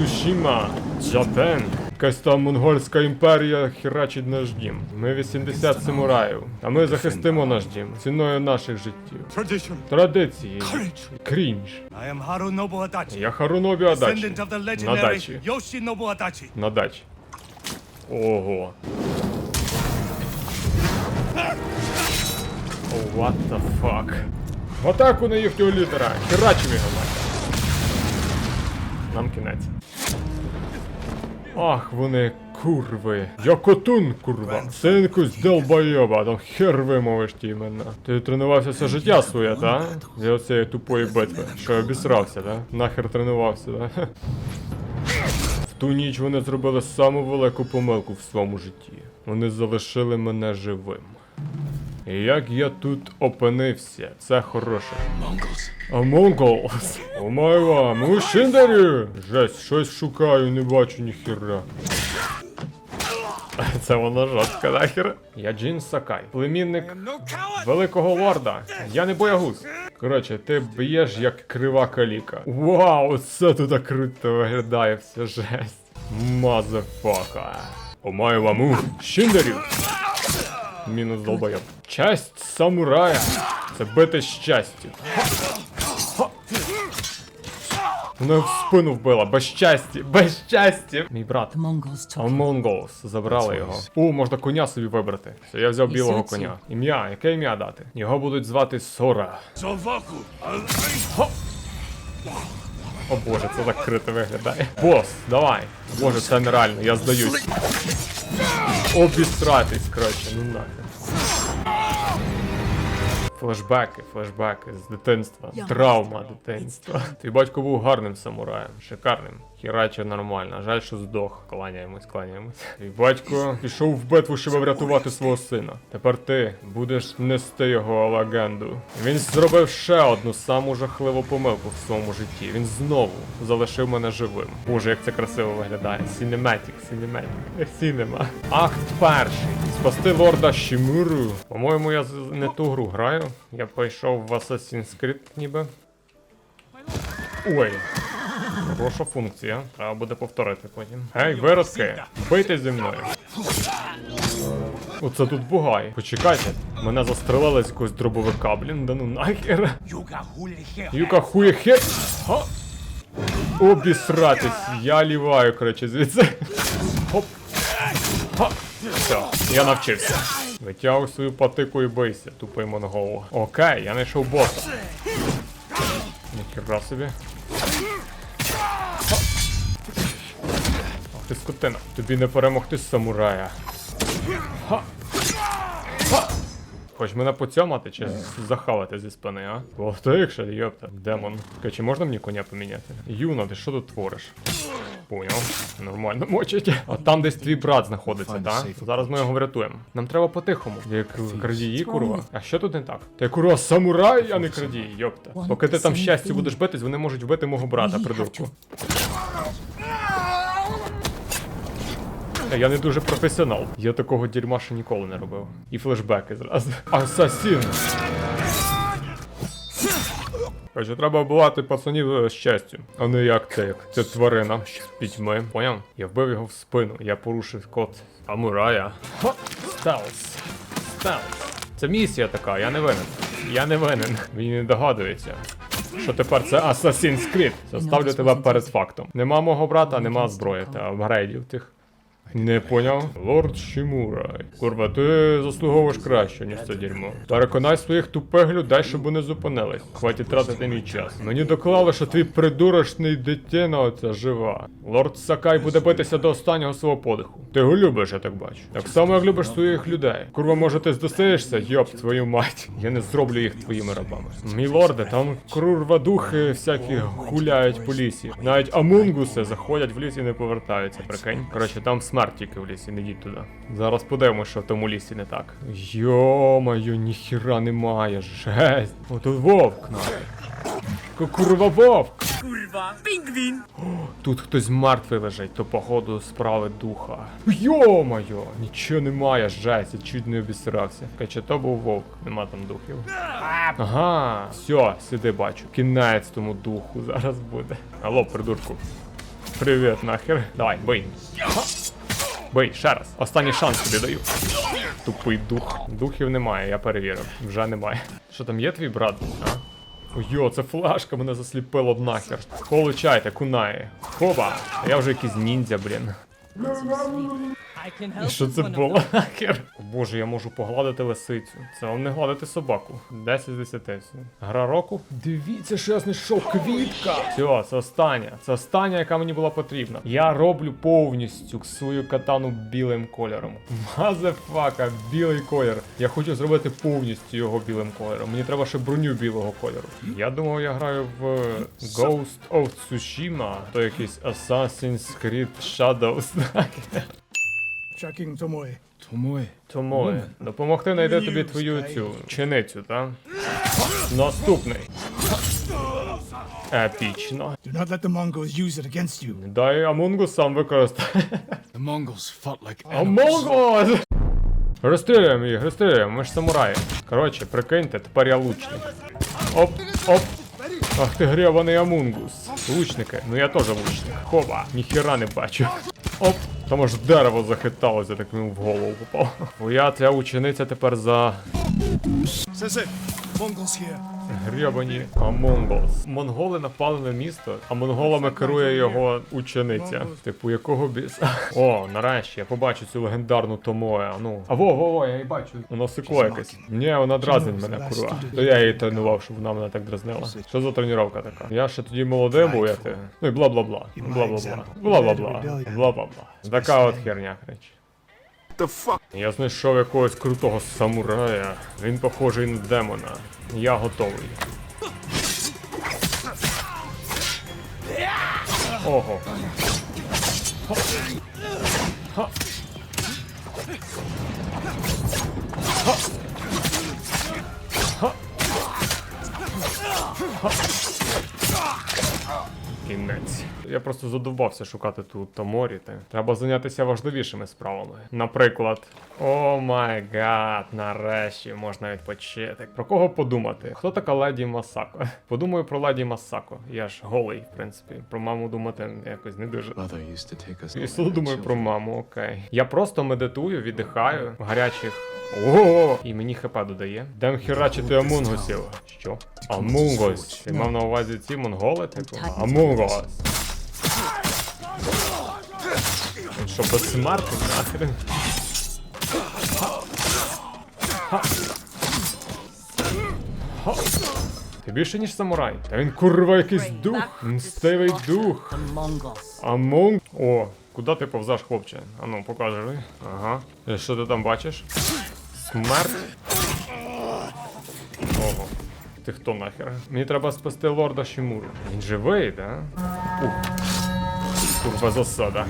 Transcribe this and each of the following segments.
Цусіма, Джапен. Якась там монгольська імперія херачить наш дім. Ми 80 самураїв, а ми захистимо наш дім ціною наших життів. Традиції. Крінж. Я Харунобі Адачі. На дачі. На дачі. Ого. Oh, What the fuck? В атаку на їхнього лідера! Херачимо його. Нам кінець. Ах, вони курви. Я котун, курва. Синку з долбойоба, там хер вимовиш ті імена. Ти тренувався все життя своє, та? Для оцієї тупої битви. Що обісрався, та? Нахер тренувався, та? В ту ніч вони зробили саму велику помилку в своєму житті. Вони залишили мене живим. Як я тут опинився, це хороше. А Монголс? Омайва, мужчиндарю! Жесть, щось шукаю, не бачу ніхіра. Це воно жорстко нахер. Я Джин Сакай, племінник великого лорда. Я не боягуз. Коротше, ти б'єш як крива каліка. Вау, це тут круто виглядає все жесть. Мазафака. Омаю ваму. Шиндарю. Мінус долбойоб. Часть самурая. Це бити щастя. Вона в спину вбила, без щастя, без щастя. Мій брат. Монголс, забрали його. О, можна коня собі вибрати. Все, я взяв білого коня. Ім'я, яке ім'я дати? Його будуть звати Сора. Zovaku. О боже, це так круто виглядає. Бос, давай. Боже, це нереально, я здаюсь. Обістратись, коротше, ну нахер. Флешбеки, флешбеки з дитинства. Травма дитинства. Твій батько був гарним самураєм, шикарним. Хіраче нормально. Жаль, що здох. Кланяємось, кланяємось. Твій батько пішов в битву, щоб врятувати свого сина. Тепер ти будеш нести його легенду. Він зробив ще одну саму жахливу помилку в своєму житті. Він знову залишив мене живим. Боже, як це красиво виглядає. Сінематік, сінематік. Сінема. Акт перший. Спасти лорда Шімуру. По-моєму, я не ту гру граю. Я пішов в Assassin's Creed ніби. Ой. Хороша функція. Треба буде повторити потім. Гей, виродки, бийте зі мною. Оце тут бугай. Почекайте, мене застрелили з якогось дробовика, блін, да ну нахер. Юка хує хе. Обісратись, я ліваю, коротше, звідси. Хоп. Ха. Все, я навчився. Витягуй свою патику і бийся, тупий монгол. Окей, я знайшов боса. Ніхіра собі. Ах ти скотина, тобі не перемогти самурая. Ха. Ха. Хоч мене поцьомати чи захавати зі спини, а? Ох ти, якщо йопта, демон. Скажи, чи можна мені коня поміняти? Юна, ти що тут твориш? Поняв. Нормально мочить. А там десь твій брат знаходиться, так? Зараз ми його врятуємо. Нам треба по-тихому. Як крадії, курва. А що тут не так? Ти курва самурай, а не крадій, йопта. Поки ти там щастя будеш битись, вони можуть вбити мого брата, придурку. Я не дуже професіонал. Я такого дерьма ще ніколи не робив. І флешбеки зразу. Асасін! Короче, треба вбивати пацанів е, з щастю, а не як це, як це тварина з пітьми. Поняв? Я вбив його в спину, я порушив код самурая. Ха! Стелс. Стелс. Це місія така, я не винен. Я не винен. Він не догадується. Що тепер це Assassin's Creed. Заставлю тебе перед фактом. Нема мого брата, нема зброї та апгрейдів тих. Не поняв? Лорд Шімурай. Курва, ти заслуговуєш краще, ніж це дерьмо. Переконай своїх тупих людей, щоб вони зупинились. Хватить тратити мій час. Мені доклали, що твій придурочний дитина оця жива. Лорд Сакай буде битися до останнього свого подиху. Ти його любиш, я так бачу. Так само, як любиш своїх людей. Курва, може, ти здосиєшся? Йоп, твою мать. Я не зроблю їх твоїми рабами. Мій лорде, там курва духи всякі гуляють по лісі. Навіть амунгуси заходять в ліс і не повертаються, прикинь. Коротше, там смерть тільки в лісі, не йдіть туди. Зараз подивимось, що в тому лісі не так. Йо-моє, ніхіра немає, жесть. Отут вовк. Ку- Курва вовк! Kurwa. Pingwin. Тут хтось мертвий лежить, то походу справи духа. Йо-моє, нічого немає, жесть, я чуть не обісрався. Каче то був вовк, нема там духів. Ага, все, сиди бачу. Кінець тому духу зараз буде. Алло, придурку. Привіт, нахер. Давай, бий. Бий, ще раз. Останній шанс тобі даю. Тупий дух. Духів немає, я перевірив. Вже немає. Що там є твій брат? А? Йо, це флешка мене засліпило б нахер. Получайте, кунає. Хоба! Я вже якийсь ніндзя, блін. Що це було? Боже, я можу погладити лисицю. Це вам не гладити собаку. 10 з 10. Гра року? Дивіться, що я знайшов квітка. Все, це остання. Це остання, яка мені була потрібна. Я роблю повністю свою катану білим кольором. Мазефака, білий колір. Я хочу зробити повністю його білим кольором. Мені треба ще броню білого кольору. Я думав, я граю в Ghost of Tsushima, то якийсь Assassin's Creed Shadows. Tracking Tomoe. Тому допомогти знайти тобі твою цю чиницю, так? Наступний. Епічно. Do not let the Mongols use it against you. Дай Амунгу сам використає. The Mongols fought like Амунгус! Розстрілюємо їх, розстрілюємо, ми ж самураї. Коротше, прикиньте, тепер я лучник. Оп, оп. Ах ти гребаний амунгус. Лучники, ну я теж лучник. Хоба, ніхіра не бачу. Оп, там аж дерево захиталося, так йому в голову попав. Твоя ця учениця тепер за Sensei, Mongols Гребані Амонгос. Монголи напали на місто, а монголами керує його учениця. Типу, якого біса? О, нарешті я побачу цю легендарну Томоe. А ну. А во, во, во, я її бачу. Воно сикло якесь. Ні, вона дразнить мене, курва. То я її тренував, щоб вона мене так дразнила. Що за тренування така? Я ще тоді молодий був, я ти. Ну і бла-бла-бла. Бла-бла-бла. Бла-бла-бла. Бла-бла-бла. Така от херня, коротше. Я знайшов якогось крутого самурая. Він похожий на демона. Я готовий. Ого. Ха. Ха. Ха. Ха. Кінець. Я просто задовбався шукати тут Томоріти. Треба зайнятися важливішими справами. Наприклад, о май гад, нарешті можна відпочити. Про кого подумати? Хто така леді Масако? Подумаю про леді Масако. Я ж голий, в принципі. Про маму думати якось не дуже. Я думаю про маму, окей. Я просто медитую, віддихаю в гарячих. Ого! І мені хп додає. Дем херачити амунгосів. Що? Амунгос. Ти мав на увазі ці монголи, типу? Амунгос. Він що, безсмертний нахрен? Ха. Ха. Ти більше, ніж самурай. Та він курва якийсь дух. Мстивий дух. Амонг. О, куди ти повзаш, хлопче? Ану, покажи. Ага. І Що ти там бачиш? Смерть. Ти хто нахер? Мені треба спасти лорда Шімуру. Він живий, да? Ух. Курва засада.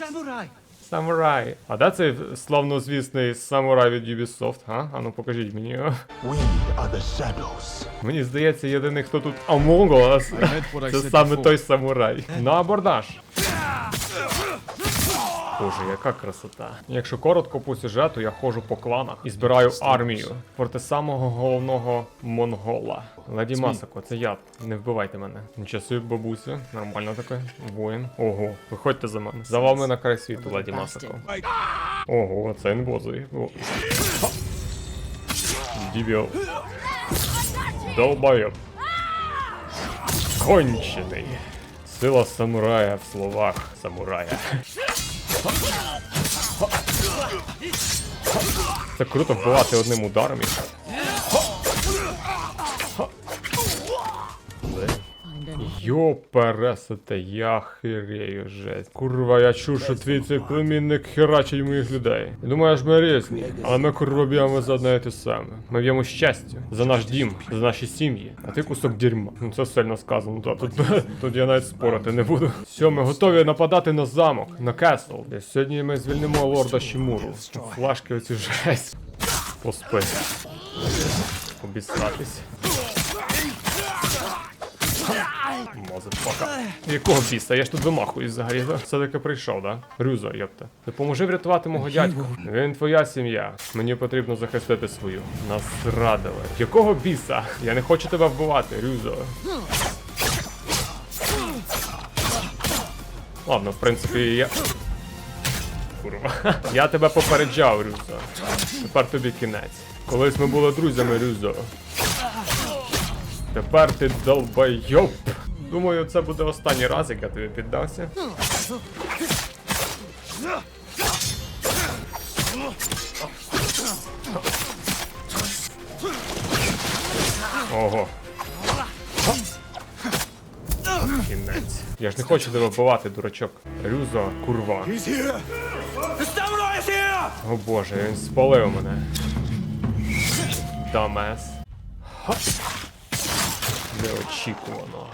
Samurai. Самурай. А де цей славнозвісний самурай від Ubisoft, а? Ану, покажіть мені його. We are the shadows. Мені здається, єдиний, хто тут Among Us. Це саме before. той самурай. На абордаж. Боже, яка красота. Якщо коротко по сюжету, я ходжу по кланах і збираю армію проти самого головного монгола. Леді Масако, це я. Не вбивайте мене. Собі, бабуся. Нормально таке. Воїн. Ого, виходьте за мене. За вами на край світу, леді Масако. Ого, це інвозові. О. Ха. Дібіл. Долбайоб. Кончений. Сила самурая в словах самурая. Це круто вбивати одним ударом. Їх. Find any Йо, пересете, я хирею, жесть. Курва, я чув, що твій цей племінник херачить моїх людей. Думаєш, ми різні, але ми курва б'ємо за одне те саме. Ми б'ємо щастя, за наш дім, за наші сім'ї. А ти кусок дерьма. Ну це сильно сказано, та тут, тут я навіть спорити не буду. Все, ми готові нападати на замок, на кесл. Сьогодні ми звільнимо лорда Шімуру. Флашки оці жесть. Поспи. Обіссатись. Мазерфака. Якого біса? Я ж тут вимахуюсь взагалі. Все таки прийшов, да? Рюзо, йопта. Допоможи врятувати мого дядьку. Він твоя сім'я. Мені потрібно захистити свою. Нас зрадили. Якого біса? Я не хочу тебе вбивати, Рюзо. Ладно, в принципі, я. Курва. Я тебе попереджав, Рюзо. Тепер тобі кінець. Колись ми були друзями, Рюзо. Тепер ти долбайоб. Думаю, це буде останній раз, як я тобі піддався. Ого. Кінець. Я ж не хочу тебе вбивати, дурачок. Рюзо, курва. О боже, він спалив мене. Дамес. Неочікувано.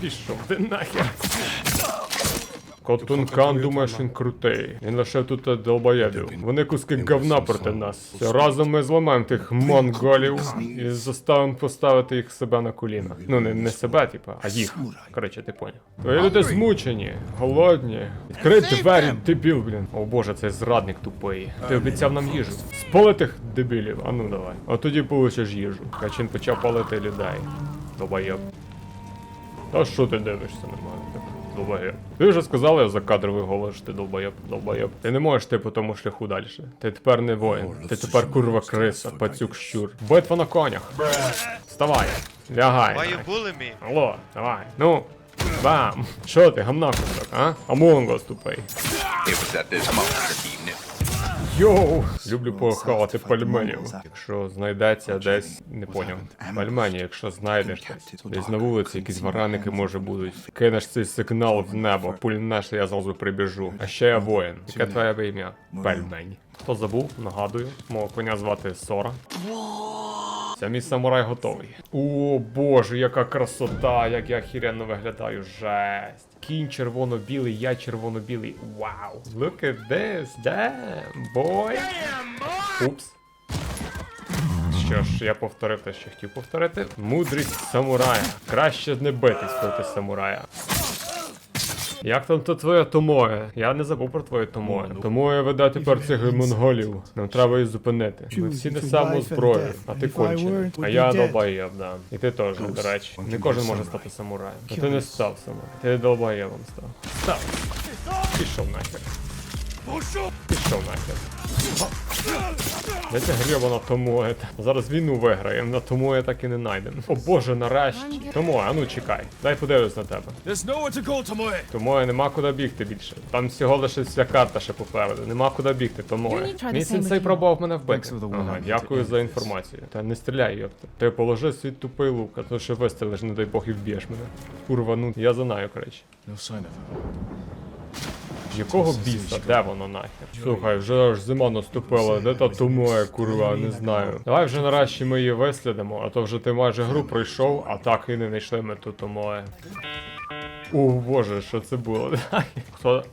Пішов ти нахер. Котункан думає, що він крутий. Він лише тут долбоєбів. Вони куски говна проти нас. Разом ми зламаємо тих монголів і заставимо поставити їх себе на коліна. Ну не, не себе, типа, а їх. Коротше, ти поняв. Твої люди змучені, голодні. Відкрий двері, дебіл, блін. О боже, цей зрадник тупий. Ти обіцяв нам їжу. Спали тих дебілів, а ну давай. А тоді получиш їжу. Качин почав палити людей. Долбоєб. Та що ти дивишся нормально? Долбоєб. Ти вже сказав, я за кадровий голос, що ти долбоєб, долбоєб. Ти не можеш ти по тому шляху далі. Ти тепер не воїн. Ти тепер курва криса, пацюк щур. Битва на конях. Вставай. Лягай. Why you me? Алло, давай. Ну. Бам! Що ти, гамна кусок, а? Амонгос тупий. It was at this moment that he knew. Йоу! Люблю похавати пальменів. Якщо знайдеться десь, не поняв. Пальмені, якщо знайдеш десь. Десь на вулиці якісь вараники може будуть. Кинеш цей сигнал в небо, пульнеш, і я зразу прибіжу. А ще я воїн. Яке твоє ім'я? Пельмень. Хто забув, нагадую, мого коня звати Сора. Це мій самурай готовий. О боже, яка красота, як я хіренно виглядаю, жесть. Кінь червоно-білий, я червоно-білий. Вау. Look at this, damn, boy. Упс. Що ж, я повторив те, що хотів повторити. Мудрість самурая. Краще не битись проти самурая. Як там то твоє Томоє? Я не забув про твоє Томоє. Томоє веде тепер цих монголів. Нам треба її зупинити. Ми всі не саму зброю, а ти кончений. А я долбаєв, да. І ти теж, до речі. Не кожен може стати самураєм. А ти не став самураєм. Ти долбоєбом став. Став. Пішов нахер. Пішов нахер. Де ця гребана Томоє? Зараз війну виграємо, на Томоє так і не знайдемо. О боже, нарешті. Томоє, а ну чекай. Дай подивлюсь на тебе. Томоє, нема куди бігти більше. Там всього лише вся карта ще попереду. Нема куди бігти, Томоє. Мій сенсей пробував мене вбити. Ага, дякую за інформацію. Та не стріляй, йопта. Ти положи свій тупий лук, а то ще вистрілиш, не дай Бог і вб'єш мене. Курва, ну я знаю, коротше. Якого біса? Де воно нахер? Слухай, вже аж зима наступила, де та тумоє, курва, не знаю. Давай вже нарешті ми її вислідимо, а то вже ти майже гру пройшов, а так і не знайшли ми ту тумоє. О боже, що це було? Хто.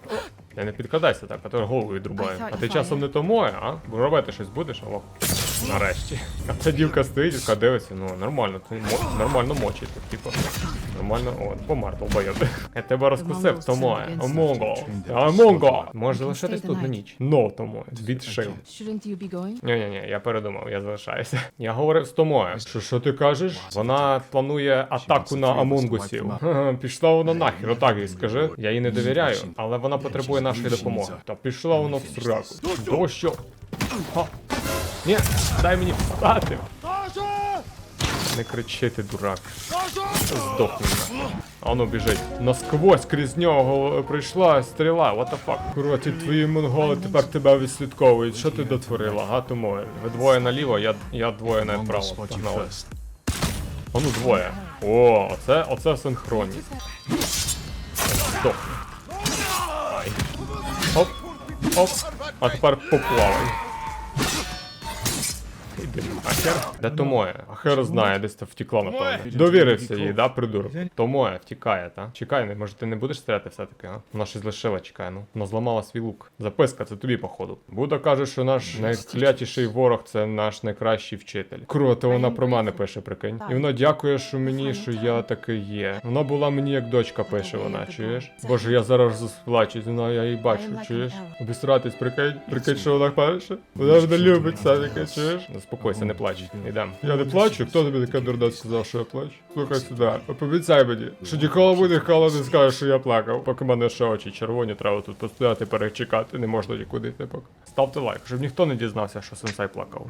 Я не підкладайся так, а то голову відрубаю. А ти часом не томоє, а? Робити щось будеш, алло? Нарешті. А ця дівка стоїть, яка дивиться, ну нормально, ти мо- нормально мочить, типу. Нормально, о, помер, долбойоб. Я тебе розкусив, Томоє. Амонго. Амонго! Може залишитись тут на ніч. Но, Томоє, відшив. Shouldn't you be going? Ні-ні-ні, я передумав, я залишаюся. Я говорив з Томоє. Що, що ти кажеш? Вона планує атаку на Амонгусів. Ха-ха, Пішла вона нахер, отак їй скажи. Я їй не довіряю, але вона потребує нашої допомоги. Та пішла вона в сраку. До що? Ха. Ні, дай мені встати. Не кричи ти, дурак. Здохни. А воно біжить. Насквозь крізь нього прийшла стріла. What the fuck? Курва, ті твої монголи тепер тебе відслідковують. Що ти дотворила, га моє? Ви двоє наліво, я, я двоє направо. Погнали. А ну двоє. О, оце, оце синхронність. Здохни. Оп, оп. А тепер поплавай. Іди нахер. Де Томоє? А хер знає, десь та втекла, напевно. Довірився їй, да, придурок? Томоє втікає, та? Чекай, може ти не будеш стріляти все-таки, а? Вона щось лишила, чекай, ну. Вона зламала свій лук. Записка, це тобі, походу. Буда каже, що наш найклятіший ворог це наш найкращий вчитель. Круто, вона про мене пише, прикинь. І вона дякує, що мені, що я таки є. Вона була мені як дочка, пише вона, чуєш? Боже, я зараз розплачусь, вона я її бачу, чуєш? Обістратись, прикинь, прикинь, що вона пише. Вона мене любить, Савіка, чуєш? Заспокойся. Заспокойся, не плач. Ідем. Я не плачу? Хто тобі таке дурне сказав, що я плачу? Слухай сюди, пообіцяй мені, що ніколи буде ніколи не скажеш, що я плакав. Поки мене ще очі червоні, треба тут постояти, перечекати, не можна нікуди йти поки. Ставте лайк, щоб ніхто не дізнався, що сенсай плакав.